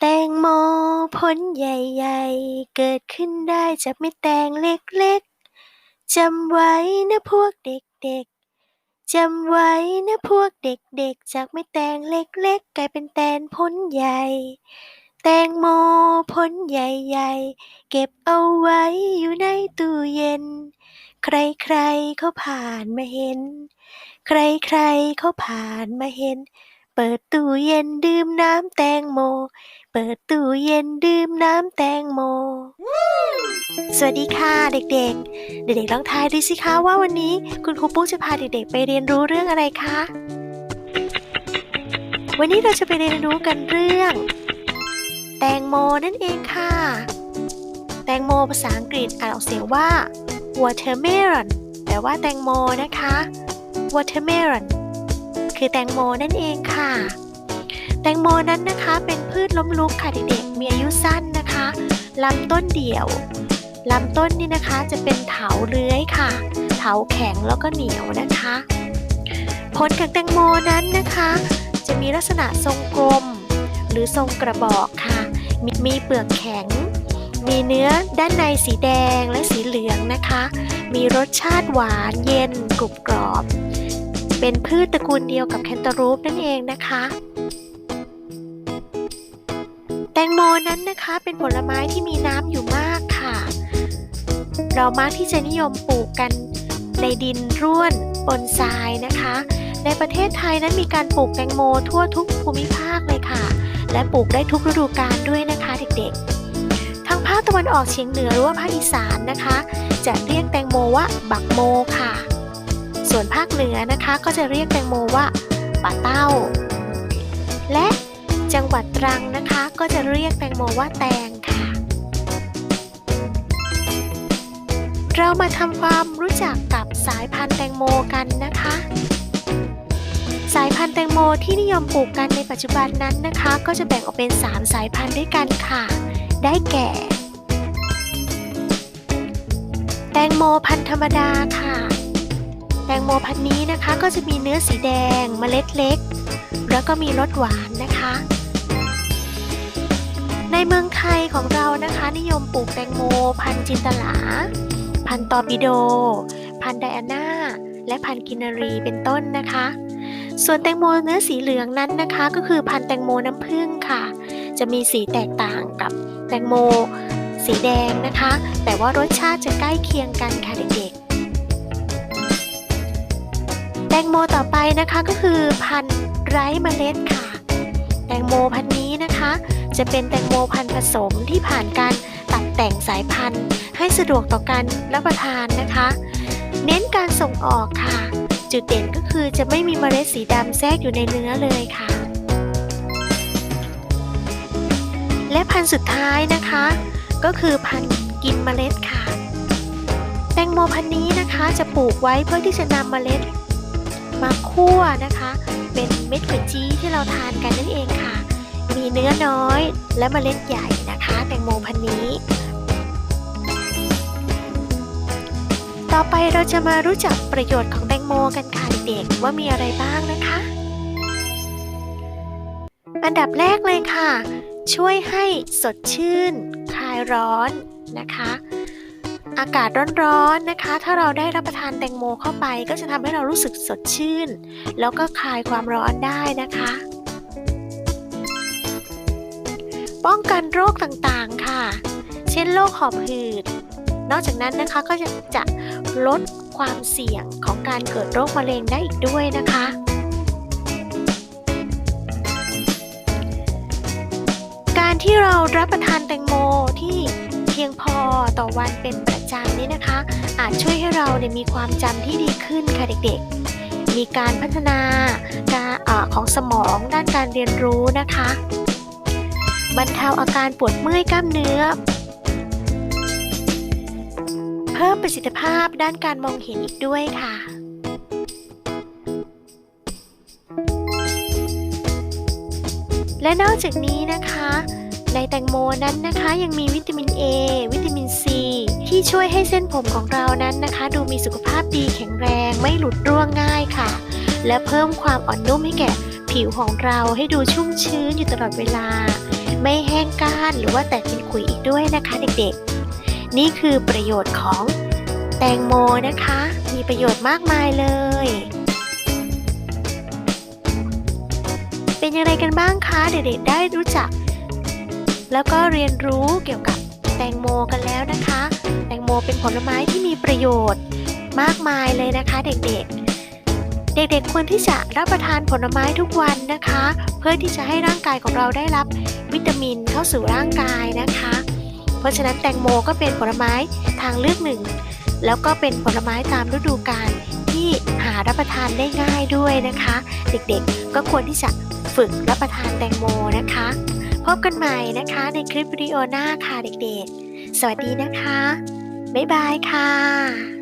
แตงโมผลใหญ่ๆ เกิดขึ้นได้จากเม็ดแตงเล็กๆ จำไว้นะพวกเด็กๆ จำไว้นะพวกเด็กๆ จากเม็ดแตงเล็กๆ กลายเป็นแตนผลใหญ่ แตงโมผลใหญ่ๆ เก็บเอาไว้อยู่ในตู้เย็น ใครๆเขาผ่านมาเห็น ใครๆเขาผ่านมาเห็น เปิดตู้เย็นดื่มน้ำแตงโม เปิดตู้เย็นดื่มน้ำแตงโม สวัสดีค่ะเด็กๆ เด็กๆลองทายดูสิคะว่าวันนี้คุณครูปุ๊กจะพาเด็กๆไปเรียนรู้เรื่องอะไรคะ วันนี้เราจะไปเรียนรู้กันเรื่อง แตงโมนั่นเองค่ะ แตงโมภาษาอังกฤษอ่านออกเสียงว่า watermelon แปลว่าแตงโมนะคะ watermelon คือแตงโมนั่นเองค่ะ แตงโมนั้นนะคะเป็นพืชล้มลุกค่ะเด็กๆ มีอายุสั้นนะคะลำต้นเดี่ยว ลำต้นนี่นะคะจะเป็นเถาเลื้อยค่ะ เถาแข็งแล้วก็เหนียวนะคะ ผลของแตงโมนั้นนะคะ จะมีลักษณะทรงกลม หรือทรงกระบอกค่ะมีมีเปลือกแข็ง มีเนื้อด้านในสีแดงและสีเหลืองนะคะ มีรสชาติหวานเย็นกรุบกรอบ เป็นพืชตระกูลเดียวกับแคนตาลูปนั่นเองนะคะแตงโมนั้นนะคะเป็นผลไม้ที่มีน้ำอยู่มาก เรามักที่จะนิยมปลูกกันในดินร่วนบนทรายนะคะ ในประเทศไทยนั้นมีการปลูกแตงโมทั่วทุกภูมิภาคเลยค่ะ และปลูกได้ทุกฤดูกาลด้วยนะคะเด็กๆ ทางภาคตะวันออกเฉียงเหนือหรือว่าภาคอีสานนะคะ จะเรียกแตงโมว่าบักโมค่ะ ส่วนภาคเหนือนะคะก็จะเรียกแตงโมว่าป่าเต้า และจังหวัดตรังนะคะก็จะเรียกแตงโมว่าแตง เรามาทำความรู้จักกับสายพันธุ์แตงโมกันนะคะ สายพันธุ์แตงโมที่นิยมปลูกกันในปัจจุบันนั้นนะคะ ก็จะแบ่งออกเป็น 3 สายพันธุ์ด้วยกันค่ะ ได้แก่ แตงโมพันธุ์ธรรมดาค่ะ แตงโมพันธุ์นี้นะคะก็จะมีเนื้อสีแดงเมล็ดเล็ก แล้วก็มีรสหวานนะคะในเมืองไทยของเรานะคะ นิยมปลูกแตงโมพันธุ์จินตลา พันตอร์ปิโด พันไดอาน่า และพันกินารีเป็นต้นนะคะ ส่วนแตงโมเนื้อสีเหลืองนั้นนะคะ ก็คือพันแตงโมน้ำผึ้งค่ะ จะมีสีแตกต่างกับแตงโมสีแดงนะคะ แต่ว่ารสชาติจะใกล้เคียงกันค่ะเด็กๆ แตงโมต่อไปนะคะก็คือพันไร้เมล็ดค่ะ แตงโมพันนี้นะคะ จะเป็นแตงโมพันผสมที่ผ่านการ ตัดแต่งสายพันธุ์ ให้สะดวกต่อการรับประทานนะคะ เน้นการส่งออกค่ะ จุดเด่นก็คือจะไม่มีเมล็ดสีดำแทรกอยู่ในเนื้อเลยค่ะ และพันธุ์สุดท้ายนะคะ ก็คือพันธุ์กินเมล็ดค่ะ แตงโมพันธุ์นี้นะคะจะปลูกไว้เพื่อที่จะนำเมล็ดมาคั่วนะคะ เป็นเม็ดก๋วจี้ที่เราทานกันนั่นเองค่ะ มีเนื้อน้อย และเมล็ดใหญ่นะคะ แตงโมพันธุ์นี้ ต่อไปเราจะมารู้จักประโยชน์ของแตงโมกันค่ะเด็กว่ามีอะไรบ้างนะคะ อันดับแรกเลยค่ะ ช่วยให้สดชื่น คลายร้อนนะคะอากาศร้อนๆนะคะ ถ้าเราได้รับประทานแตงโมเข้าไป ก็จะทำให้เรารู้สึกสดชื่น แล้วก็คลายความร้อนได้นะคะ ป้องกันโรคต่างๆค่ะ เช่นโรคหอบหืด นอกจากนั้นนะคะก็จะจะลดความเสี่ยงของการเกิดโรคมะเร็งได้อีกด้วยนะคะ การที่เรารับประทานแตงโมที่เพียงพอต่อวันเป็นประจำนี่นะคะ อาจช่วยให้เราเนี่ยมีความจำที่ดีขึ้นค่ะเด็กๆ มีการพัฒนาการอของสมองด้านการเรียนรู้นะคะ บรรเทาอาการปวดเมื่อยกล้ามเนื้อ เพิ่มประสิทธิภาพด้านการมองเห็นอีกด้วยค่ะและนอกจากนี้นะคะ ในแตงโมนั้นนะคะยังมีวิตามิน A วิตามิน C ที่ช่วยให้เส้นผมของเรานั้นนะคะ ดูมีสุขภาพดีแข็งแรงไม่หลุดร่วงง่ายค่ะ และเพิ่มความอ่อนนุ่มให้แก่ผิวของเราให้ดูชุ่มชื้นอยู่ตลอดเวลา ไม่แห้งก้านหรือว่าแตกเป็นขุยอีกด้วยนะคะเด็กๆ นี่คือประโยชน์ของแตงโมนะคะ มีประโยชน์มากมายเลย เป็นย่างไรกันบ้างคะเด็กๆได้รู้จัก แล้วก็เรียนรู้เกี่ยวกับแตงโมกันแล้วนะคะ แตงโมเป็นผลไม้ที่มีประโยชน์มากมายเลยนะคะเด็กๆ เด็กๆควรที่จะรับประทานผลไม้ทุกวันนะคะ เพื่อที่จะให้ร่างกายของเราได้รับวิตามินเข้าสู่ร่างกายนะคะ เพราะฉะนั้นแตงโมก็เป็นผลไม้ทางเลือกหนึ่ง แล้วก็เป็นผลไม้ตามฤดูกาลที่หารับประทานได้ง่ายด้วยนะคะ เด็กๆก็ควรที่จะฝึกรับประทานแตงโมนะคะ พบกันใหม่นะคะในคลิปวิดีโอหน้าค่ะเด็กๆ สวัสดีนะคะ บ๊ายบายค่ะ